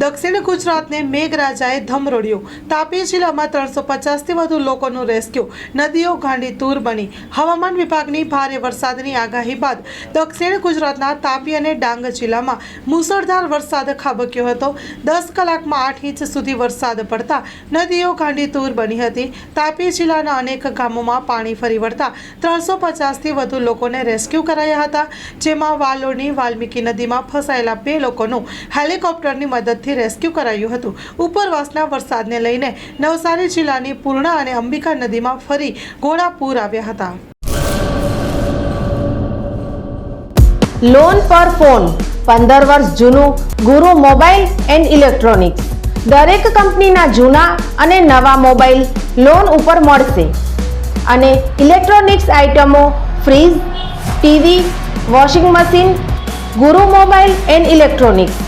દક્ષિણ ગુજરાતને મેઘરાજાએ ધમરોડ્યું તાપી જિલ્લામાં ત્રણસો પચાસથી વધુ લોકોનું રેસ્ક્યુ. નદીઓ ગાંડી તૂર બની. હવામાન વિભાગની ભારે વરસાદની આગાહી બાદ દક્ષિણ ગુજરાતના તાપી અને ડાંગ જિલ્લામાં મુસળધાર વરસાદ ખાબક્યો હતો. દસ કલાકમાં આઠ ઇંચ સુધી વરસાદ પડતા નદીઓ ગાંડી તૂર બની હતી. તાપી જિલ્લાના અનેક ગામોમાં પાણી ફરી વળતા ત્રણસો પચાસથી વધુ લોકોને રેસ્ક્યુ કરાયા હતા, જેમાં વાલોડની વાલ્મીકી નદીમાં ફસાયેલા બે લોકોનું હેલિકોપ્ટરની મદદથી રેસ્ક્યુ કરાયું હતું. ઉપરવાસના વરસાદને લઈને નવસારી જિલ્લાની પૂર્ણા અને અંબિકા નદીમાં ફરી ઘોડાપૂર આવ્યા હતા. લોન પર ફોન પંદર વર્ષ જૂનું ગુરુ મોબાઈલ એન્ડ ઇલેક્ટ્રોનિક્સ. દરેક કંપનીના જૂના અને નવા મોબાઈલ લોન ઉપર મળશે. અને ઇલેક્ટ્રોનિક્સ આઇટમો fridge, TV, washing machine, Guru mobile and electronics.